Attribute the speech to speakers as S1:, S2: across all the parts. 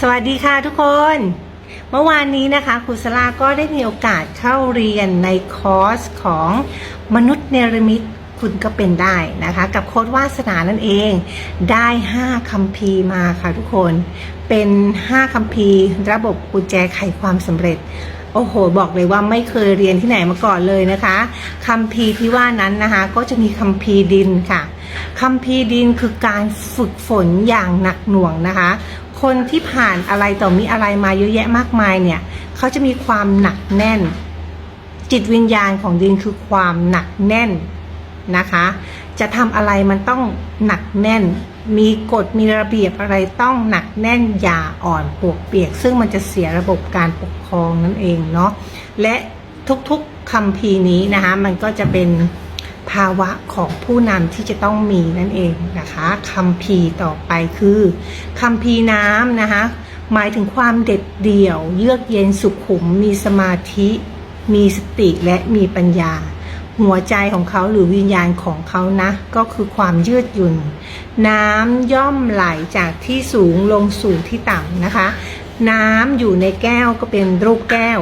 S1: สวัสดีค่ะทุกคน เมื่อวานนี้นะคะครูสลาก็ได้มีโอกาสเข้าเรียนในคอร์สของมนุษย์เนรมิตคุณก็เป็นได้นะคะ กับโค้ดวาสนานั่นเองได้ 5คัมภีร์มาค่ะทุกคนเป็น 5คัมภีร์ ระบบกุญแจไขความสำเร็จโอ้โห บอกเลยว่าไม่เคยเรียนที่ไหนมาก่อนเลยนะคะคัมภีร์ที่ว่านั้นนะคะ ก็จะมีคัมภีร์ดินค่ะคัมภีร์ดินคือการฝึกฝนอย่างหนักหน่วงนะคะ คนที่ผ่านอะไรต่อมีอะไรมาเยอะแยะมากมายเนี่ยเขาจะมีความหนักแน่น จิตวิญญาณของดินคือความหนักแน่นนะคะ จะทำอะไรมันต้องหนักแน่น มีกฎมีระเบียบอะไรต้องหนักแน่นอย่าอ่อนปวกเปียก ซึ่งมันจะเสียระบบการปกครองนั่นเองเนาะและทุกๆคำพีนี้นะคะมันก็จะเป็นาวะของผู้นำที่จะต้องมีนั่นเองนะคะคำพีต่อไปคือคำพีน้ำนะคะหมายถึงความเด็ดเดี่ยว เยือกเย็นสุขุม มีสมาธิ มีสติและมีปัญญา หัวใจของเขาหรือวิญญาณของเขานะ ก็คือความยืดหยุ่น น้ำย่อมไหลจากที่สูงลงสู่ที่ต่ำนะคะ น้ำอยู่ในแก้วก็เป็นรูปแก้ว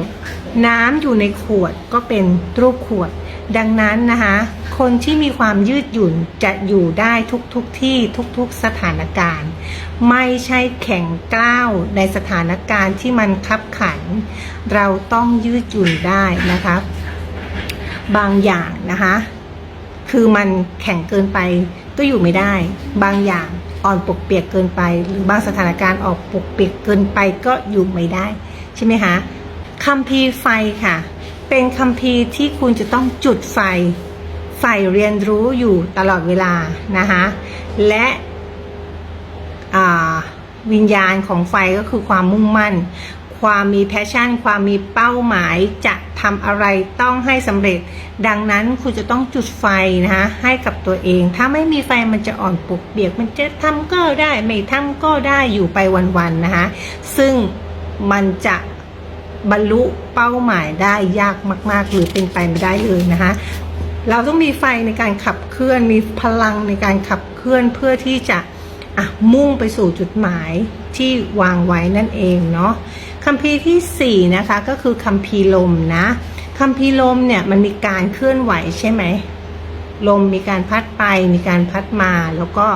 S1: น้ำอยู่ในขวดก็เป็นรูปขวด ดังนั้นนะคะ คนที่มีความยืดหยุ่นจะอยู่ได้ทุกๆทที่ทุกๆสถานการณ์ ไม่ใช่แข็งกล้าวในสถานการณ์ที่มันคับขัน เราต้องยืดหยุ่นได้นะคะ บางอย่างนะคะ คือมันแข็งเกินไปก็อยู่ไม่ได้ บางอย่างอ่อนปกเปียกเกินไป หรือบางสถานการณ์ออกปกเปียกเกินไปก็อยู่ไม่ได้ ใช่ไหมคะคัมภีร์ไฟค่ะ เป็นคัมภีร์ที่คุณจะต้องจุดไฟไฟเรียนรู้อยู่ตลอดเวลานะคะและวิญญาณของไฟก็คือความมุ่งมั่น ความมีแพชชั่น ความมีเป้าหมายจะทำอะไรต้องให้สำเร็จ ดังนั้นคุณจะต้องจุดไฟนะคะให้กับตัวเอง ถ้าไม่มีไฟมันจะอ่อนปวกเปียก มันจะทำก็ได้ ไม่ทำก็ได้อยู่ไปวันๆนะคะซึ่งมันจะ บรรลุเป้าหมายได้ยากมาก ๆ หรือเป็นไปไม่ได้เลยนะคะเราต้องมีไฟในการขับเคลื่อนมีพลังในการขับเคลื่อนเพื่อที่จะอะมุ่งไปสู่จุดหมายที่วางไว้นั่นเองเนาะคัมภีร์ที่ 4 นะคะก็คือคัมภีร์ลมนะคัมภีร์ลมเนี่ยมันมีการเคลื่อนไหวใช่ไหมลมมีการพัดไปมีการพัดมาแล้วก็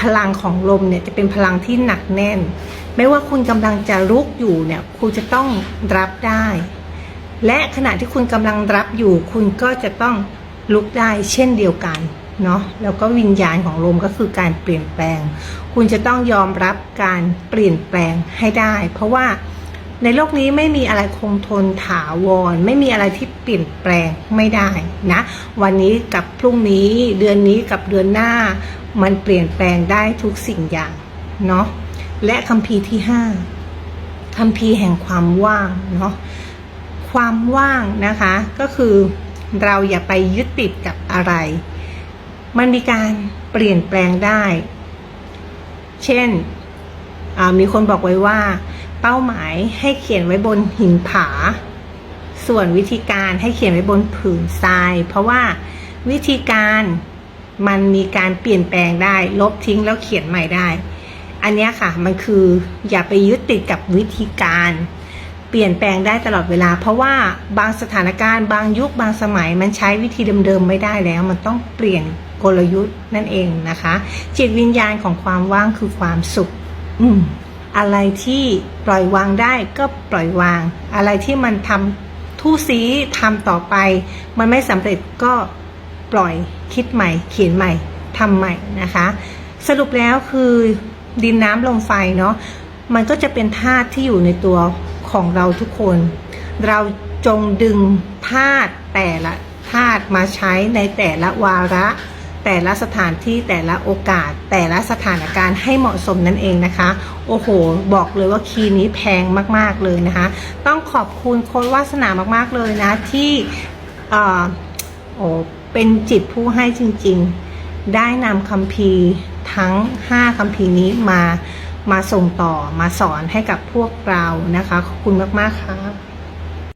S1: พลังของลมเนี่ยจะเป็นพลังที่หนักแน่น ไม่ว่าคุณกำลังจะลุกอยู่เนี่ยคุณจะต้องรับได้ และขณะที่คุณกำลังรับอยู่ คุณก็จะต้องลุกได้เช่นเดียวกันเนาะแล้วก็วิญญาณของลมก็คือการเปลี่ยนแปลง คุณจะต้องยอมรับการเปลี่ยนแปลงให้ได้ เพราะว่าในโลกนี้ไม่มีอะไรคงทนถาวร ไม่มีอะไรที่เปลี่ยนแปลงไม่ได้นะ วันนี้กับพรุ่งนี้เดือนนี้กับเดือนหน้า มันเปลี่ยนแปลงได้ทุกสิ่งอย่างเนาะ และคัมภีที่ห้าคัมภีแห่งความว่างเนาะความว่างนะคะก็คือเราอย่าไปยึดติดกับอะไร มันมีการเปลี่ยนแปลงได้ เช่นมีคนบอกไว้ว่า เป้าหมายให้เขียนไว้บนหินผา ส่วนวิธีการให้เขียนไว้บนผืนทราย เพราะว่าวิธีการมันมีการเปลี่ยนแปลงได้ ลบทิ้งแล้วเขียนใหม่ได้ อันนี้ค่ะมันคืออย่าไปยึดติดกับวิธีการ เปลี่ยนแปลงได้ตลอดเวลา เพราะว่าบางสถานการณ์บางยุคบางสมัยมันใช้วิธีเดิมๆไม่ได้แล้ว มันต้องเปลี่ยนกลยุทธ์นั่นเองนะคะ จิตวิญญาณของความว่างคือความสุข อืมอะไรที่ปล่อยวางได้ก็ปล่อยวาง อะไรที่มันทำทู่ซีทำต่อไป มันไม่สำเร็จก็ปล่อยคิดใหม่ เขียนใหม่ทำใหม่นะคะ สรุปแล้วคือ ดินน้ำลมไฟเนาะมันก็จะเป็นธาตุที่อยู่ในตัวของเราทุกคน เราจงดึงธาตุแต่ละธาตุมาใช้ในแต่ละวาระ แต่ละสถานที่แต่ละโอกาส แต่ละสถานการณ์ให้เหมาะสมนั่นเองนะคะ โอ้โห บอกเลยว่าคีย์นี้แพงมากๆเลยนะคะ ต้องขอบคุณโค้ดวาสนามากๆเลยนะที่เออโอ้เป็นจิตผู้ให้จริง ๆ ได้นำคัมภีร์ทั้ง 5คัมภีร์นี้มามาส่งต่อมาสอนให้กับพวกเรานะคะ ขอบคุณมาก ๆ ค่ะ